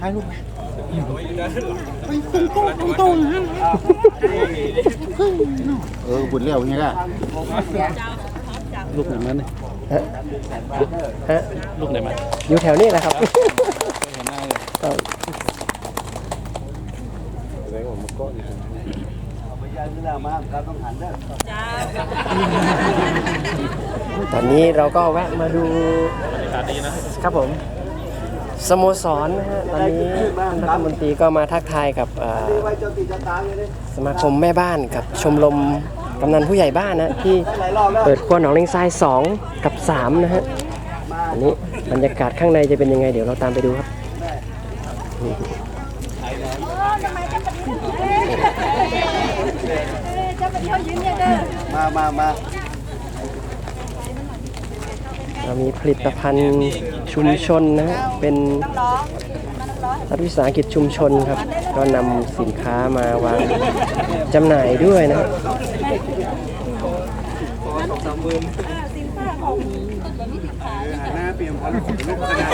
ให้ลูกเออบุญเลี้ยวไงล่ะลูกไหนมาเนี่ยฮะฮะลูกไหนมาอยู่แถวนี้แหละครับเห็นหน้าเลยครับตอนนี้เราก็แวะมาดูากาศดีนะครับผมสโมสรนะฮะตอนนี้รัฐมนตรีก็มาทักทายกับเอ่อสมาคมแม่บ้านกับชมรมกำนันผู้ใหญ่บ้านนะที่เปิดครัวหนองเลงทราย 2 กับ 3 นะฮะอันนี้บรรยากาศข้างในจะเป็นยังไง เดี๋ยวเราตามไปดูครับมามามา เรามีผลิตภัณฑ์ชุมชนนะฮะเป็นรัฐวิสาหกิจชุมชนครับ ก็นำสินค้ามาวางจำหน่ายด้วยนะฮะหน้าเปลี่ยนพอแล้วผมไม่พัฒนา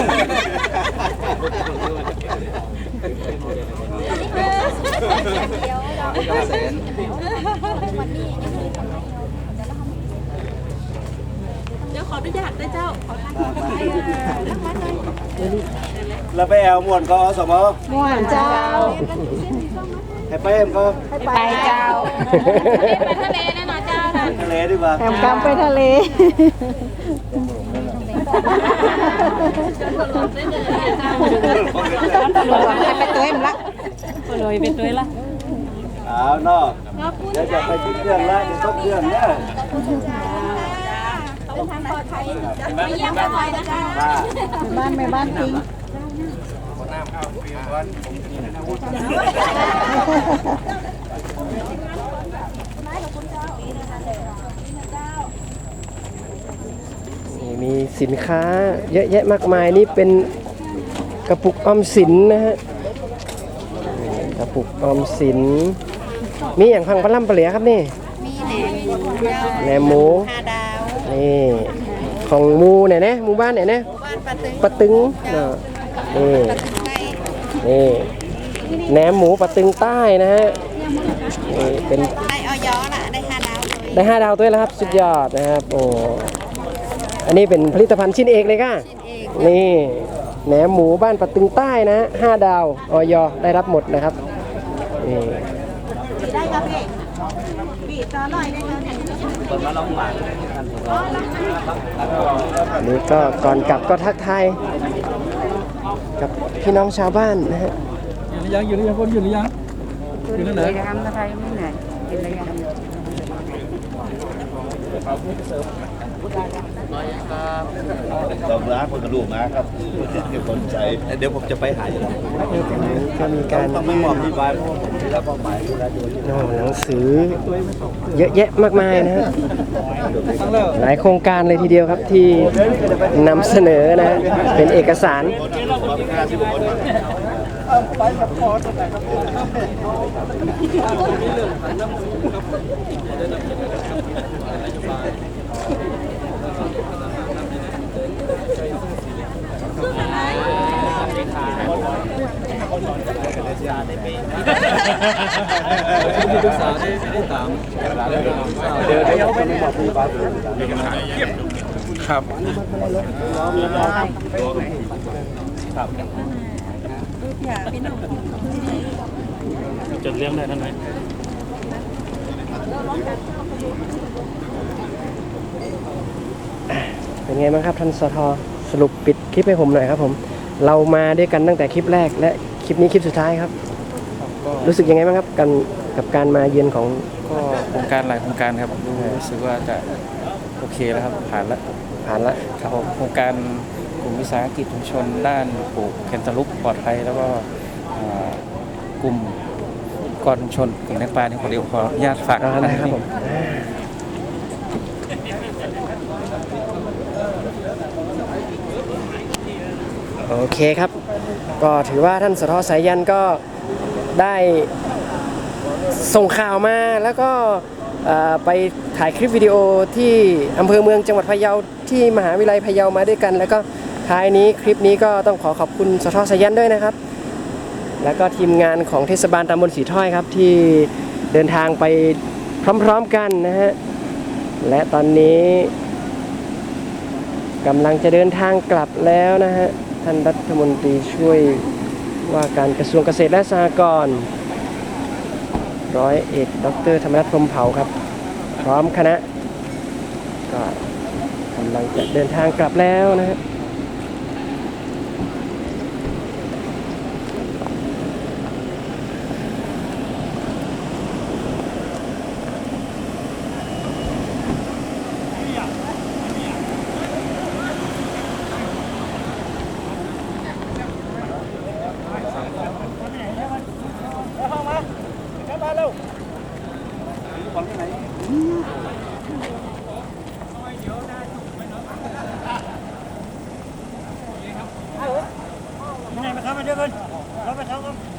เดี๋ยวขออ นุญาตได้เจ้าขอทานแล้วไปแอลมวนก็อสมม่วนเจ้าให้ไปเอ็มก็ไปเจ้าไปทะเลแน่นอนเจ้าน่ะทะเลดีกว่าแอมกำไปทะเลไปตัวเอ็มละเลยไปตัวละเอาเนาะเดี๋ยวจะไปขึ้นเครื่องแล้วเดี๋ยวต้องเครื่องเนี่ย ไม่เยี่ยมไปนะคะบ้านแม่บ้านทิ้งนี่มีสินค้าเยอะแยะมากมายนี่เป็นกระปุกออมสินนะฮะนี่กระปุกออมสิน มีอย่างพังปลาล่ำปลาเหลียครับนี่ มีแหนมแหนมหมูห้าดาว นี่ของหมูเนี่ยนะหมู่บ้านเนี่ยนะบ้านปลาตึงปะตึงเนาะนี่ไก่นี่แหนมหมูปะตึงใต้นะฮะนี่เป็นได้ออยอละได้ห้าดาวเลยได้ห้าดาวด้วยแล้วครับ สุดยอดนะครับโอ้อันนี้เป็นผลิตภัณฑ์ชิ้นเอกเลยค่ะเองนี่แหนมหมูบ้านปะตึงใต้นะห้าดาวออยได้รับหมดนะครับนี่ได้ครับพี่บี บต่อหน่อยได้ไหมอันนี้ก็ก่อนกลับก็ทักทายกับพี่น้องชาวบ้านนะฮะอยู่หรือยังอยู่หรือยังพ้นอยู่หรือยังอยู่นั่นไหนทำอะไรไม่เหนื่อยกินอะไรกัน เราล้างคนกระดูกนะครับเก็บคนใจเดี๋ยวผมจะไปหาอยู่แล้วก็มีการต้องไม่มองที่บ้านเพราะผมได้รับเป้าหมายที่แล้วด้วยโน่หนังสือเยอะแยะมากมายนะฮะหลายโครงการเลยทีเดียวครับที่นำเสนอนะฮะเป็นเอกสารศึก ษาได้ได้ตามเดี๋ยวเดี๋ยวผมบอกที่บ้านครับจดเลี้ยงได้ท่านไหมเป็นไงบ้างครับท่านสท สรุปปิดคลิปให้ผมหน่อยครับผม เรามาด้วยกันตั้งแต่คลิปแรกและคลิปนี้คลิปสุดท้ายครับ ก็รู้สึกยังไงบ้างครับกันกับการมาเยือนของก็โครงการหลายโครงการครับรู้สึกว่าจะโอเคแล้วครับผ่านแล้วผ่านละครับผมโครงการกลุ่มวิสาหกิจชุมชน ด้านปลูกแคนตาลูปปลอดภัยแล้วก็อ่ากลุ่มกรชุมชนกลุ่มนักปลาที่ขอเดียวขออนุญาตฝาก อ่าได้ครับผมโอ เคครับ ก็ถือว่าท่านสทสายยันก็ได้ส่งข่าวมาแล้วก็ไปถ่ายคลิปวิดีโอที่อำเภอเมืองจังหวัดพะเยาที่มหาวิทยาลัยพะเยามาด้วยกัน แล้วก็ท้ายนี้คลิปนี้ก็ต้องขอขอบคุณสทสยันด้วยนะครับ แล้วก็ทีมงานของเทศบาลตำบลสีถ้อยครับ ที่เดินทางไปพร้อมๆกันนะฮะและตอนนี้กำลังจะเดินทางกลับแล้วนะฮะ ท่านรัฐมนตรีช่วยว่าการกระทรวงเกษตรและสหกรณ์ร้อยเอกดรธรรมนัฐพรหมเผาครับ พร้อมคณะ ก็กำลังจะเดินทางกลับแล้วนะครับ Komm, Robert, komm, Robert, Robert.